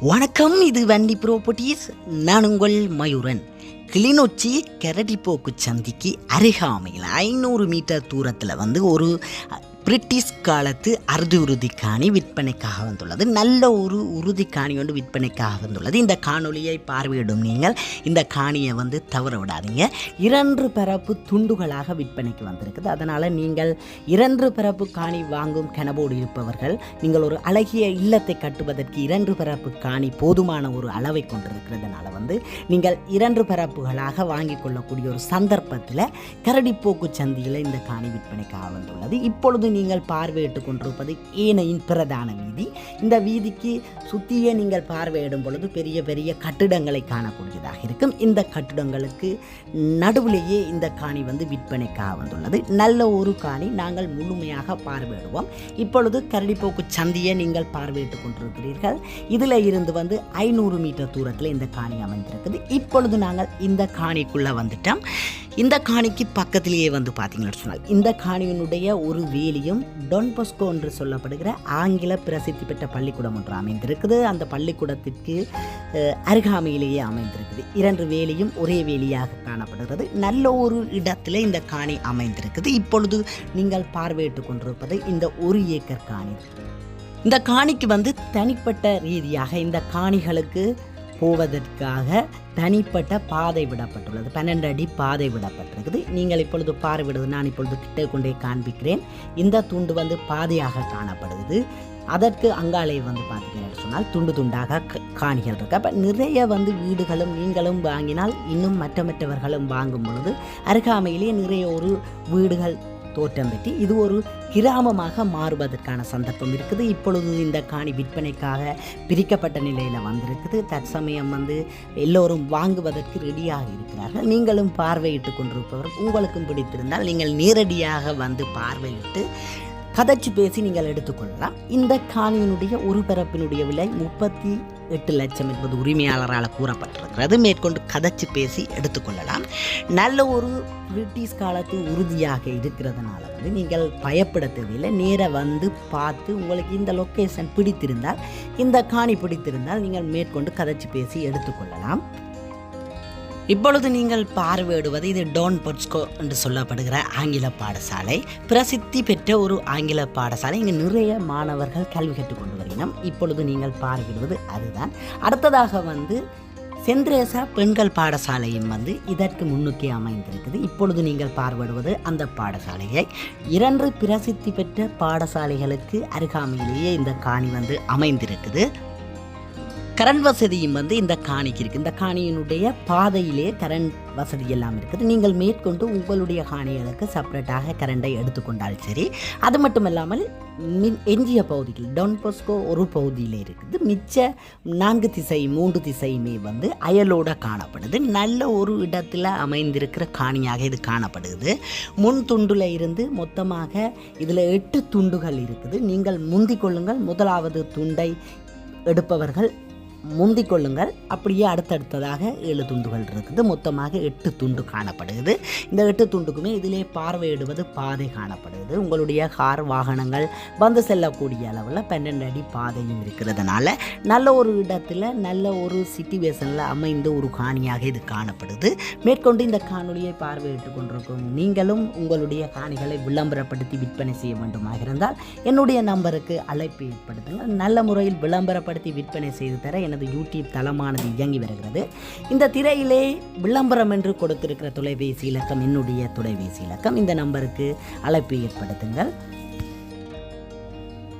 வணக்கம் இது வண்டி ப்ராப்பர்ட்டிஸ் நான் உங்கள் மயூரன். கிளிநொச்சி கரடிப்போக்கு சந்திக்கு அருகாமையில் ஐநூறு மீட்டர் தூரத்தில் வந்து ஒரு பிரிட்டிஷ் காலத்து அறுதி உறுதி காணி விற்பனைக்காக வந்துள்ளது. நல்ல ஒரு உறுதி காணி ஒன்று விற்பனைக்காக வந்துள்ளது. இந்த காணொலியை பார்வையிடும் நீங்கள் இந்த காணியை வந்து தவற விடாதீங்க. இரண்டு பரப்பு துண்டுகளாக விற்பனைக்கு வந்திருக்குது. அதனால் நீங்கள் இரண்டு பரப்பு காணி வாங்கும் கனவோடு இருப்பவர்கள் நீங்கள் ஒரு அழகிய இல்லத்தை கட்டுவதற்கு இரண்டு பரப்பு காணி போதுமான ஒரு அளவை கொண்டிருக்கிறதுனால வந்து நீங்கள் இரண்டு பரப்புகளாக வாங்கிக் கொள்ளக்கூடிய ஒரு சந்தர்ப்பத்தில் கரடிப்போக்கு சந்தியில் இந்த காணி விற்பனைக்காக வந்துள்ளது. இப்பொழுது நீங்கள் பார்வையிட்டு கொண்டிருப்பது ஏனையின் பிரதான வீதி. இந்த வீதிக்கு சுற்றியே நீங்கள் பார்வையிடும் பொழுது பெரிய பெரிய கட்டிடங்களை காணக்கூடியதாக இருக்கும். இந்த கட்டிடங்களுக்கு நடுவிலேயே இந்த காணி வந்து விற்பனைக்காக வந்துள்ளது. நல்ல ஒரு காணி நாங்கள் முழுமையாக பார்வையிடுவோம். இப்பொழுது கரடிப்போக்கு சந்தியை நீங்கள் பார்வையிட்டு கொண்டிருக்கிறீர்கள். இதில் இருந்து வந்து ஐநூறு மீட்டர் தூரத்தில் இந்த காணி அமைந்திருக்குது. இப்பொழுது நாங்கள் இந்த காணிக்குள்ளே வந்துட்டோம். இந்த காணிக்கு பக்கத்திலேயே வந்து பார்த்தீங்கன்னு சொன்னால் இந்த காணியினுடைய ஒரு வேலியும் டொன் பொஸ்கோ என்று சொல்லப்படுகிற ஆங்கில பிரசித்தி பெற்ற பள்ளிக்கூடம் ஒன்று அமைந்திருக்குது. அந்த பள்ளிக்கூடத்திற்கு அருகாமையிலேயே அமைந்திருக்குது. இரண்டு வேலியும் ஒரே வேலியாக காணப்படுகிறது. நல்ல ஒரு இடத்துல இந்த காணி அமைந்திருக்குது. இப்பொழுது நீங்கள் பார்வையிட்டு கொண்டிருப்பது இந்த ஒரு ஏக்கர் காணி. இந்த காணிக்கு வந்து தனிப்பட்ட ரீதியாக இந்த காணிகளுக்கு போவதற்காக தனிப்பட்ட பாதை விடப்பட்டுள்ளது. பன்னெண்டு அடி பாதை விடப்பட்டிருக்குது. நீங்கள் இப்பொழுது பார்வையிடுவது நான் இப்பொழுது கிட்டே கொண்டே காண்பிக்கிறேன். இந்த துண்டு வந்து பாதையாக காணப்படுது அதற்கு அங்காலே வந்து பார்த்தீங்கன்னு சொன்னால் துண்டு துண்டாக காணிகள் இருக்கு. அப்போ நிறைய வந்து வீடுகளும் நீங்களும் வாங்கினால் இன்னும் மற்ற மற்றவர்களும் வாங்கும் பொழுது அருகாமையிலே நிறைய ஒரு வீடுகள் தோற்றம் பெற்று இது ஒரு கிராமமாக மாறுவதற்கான சந்தர்ப்பம் இருக்குது. இப்பொழுது இந்த காணி விற்பனைக்காக பிரிக்கப்பட்ட நிலையில் வந்திருக்குது. தற்சமயம் வந்து எல்லோரும் வாங்குவதற்கு ரெடியாக இருக்கிறார்கள். நீங்களும் பார்வையிட்டு கொண்டிருப்பவர் உங்களுக்கும் பிடித்திருந்தால் நீங்கள் நேரடியாக வந்து பார்வையிட்டு கதைச்சு பேசி நீங்கள் எடுத்துக்கொள்ளலாம் இந்த காணியினுடைய ஒரு பரப்பினுடைய விலை முப்பத்தி எட்டு லட்சம் என்பது உரிமையாளரால் கூறப்பட்டிருக்கிறது. மேற்கொண்டு கதைச்சு பேசி எடுத்துக்கொள்ளலாம். நல்ல ஒரு பிரிட்டிஷ் காலத்து உறுதியாக இருக்கிறதுனால வந்து நீங்கள் பயப்பட தேவையில்லை. நேராக வந்து பார்த்து உங்களுக்கு இந்த லொக்கேஷன் பிடித்திருந்தால் இந்த காணி பிடித்திருந்தால் நீங்கள் மேற்கொண்டு கதைச்சு பேசி எடுத்துக்கொள்ளலாம். இப்பொழுது நீங்கள் பார்வையிடுவது இது டோன் பொட்ஸ்கோ என்று சொல்லப்படுகிற ஆங்கில பாடசாலை. பிரசித்தி பெற்ற ஒரு ஆங்கில பாடசாலை. இங்கு நிறைய மாணவர்கள் கல்வி கற்றுக்கொண்டு வருகிறோம் இப்பொழுது நீங்கள் பார்வையிடுவது அதுதான். அடுத்ததாக வந்து செந்திரேசா பெண்கள் பாடசாலையும் வந்து இதற்கு முன்னுக்கே அமைந்திருக்குது இப்பொழுது நீங்கள் பார்வையிடுவது அந்த பாடசாலையை. இரண்டு பிரசித்தி பெற்ற பாடசாலைகளுக்கு அருகாமையிலேயே இந்த காணி வந்து அமைந்திருக்குது கரண்ட் வசதியும் வந்து இந்த காணிக்கு இருக்குது இந்த காணியினுடைய பாதையிலே கரண்ட் வசதி எல்லாம் இருக்குது. நீங்கள் மேற்கொண்டு உங்களுடைய காணிகளுக்கு செப்பரேட்டாக கரண்டை எடுத்துக்கொண்டால் சரி. அது மட்டும் இல்லாமல் மின் எஞ்சிய பகுதிகள் டொன் பொஸ்கோ ஒரு பகுதியில் இருக்குது. மிச்ச நான்கு திசை மூன்று திசையுமே வந்து அயலோட காணப்படுது. நல்ல ஒரு இடத்துல அமைந்திருக்கிற காணியாக இது காணப்படுது. முன் துண்டுல இருந்து மொத்தமாக இதில் எட்டு துண்டுகள் இருக்குது. நீங்கள் முந்திக் கொள்ளுங்கள். முதலாவது துண்டை எடுப்பவர்கள் முந்திக் கொள்ளுங்கள் அப்படியே அடுத்தடுத்ததாக ஏழு துண்டுகள் இருக்குது. மொத்தமாக எட்டு துண்டு காணப்படுகிறது. இந்த எட்டு துண்டுக்குமே இதிலே பார்வையிடுவது பாதை காணப்படுகிறது. உங்களுடைய கார் வாகனங்கள் வந்து செல்லக்கூடிய அளவில் பன்னெண்டு அடி பாதையும் இருக்கிறதுனால நல்ல ஒரு இடத்துல நல்ல ஒரு சிச்சுவேஷனில் அமைந்த ஒரு காணியாக இது காணப்படுது. மேற்கொண்டு இந்த காணொலியை பார்வையிட்டு கொண்டிருக்கும் நீங்களும் உங்களுடைய காணிகளை விளம்பரப்படுத்தி விற்பனை செய்ய வேண்டுமாக இருந்தால் என்னுடைய நம்பருக்கு அழைப்பு ஏற்படுத்துங்கள். நல்ல முறையில் விளம்பரப்படுத்தி விற்பனை செய்து தர எனது யூடியூப் தளமானது இயங்கி வருகிறது. இந்த திரையிலே விளம்பரம் என்று கொடுத்திருக்கிற தொலைபேசி இலக்கம் என்னுடைய தொலைபேசி இலக்கம். இந்த நம்பருக்கு அழைப்பு ஏற்படுத்துங்கள்.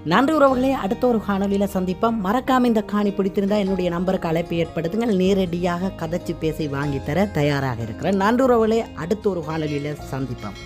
நன்றி உறவுகளே அடுத்த ஒரு காணொலியில் சந்திப்போம். மறக்காமல் இந்த காணி பிடித்திருந்தால் என்னுடைய நம்பருக்கு அழைப்பு ஏற்படுத்துங்கள். நேரடியாக கதைச்சு பேசி வாங்கி தர தயாராக இருக்கிறேன். நன்றி உறவுகளே அடுத்த ஒரு காணொலியில் சந்திப்போம்.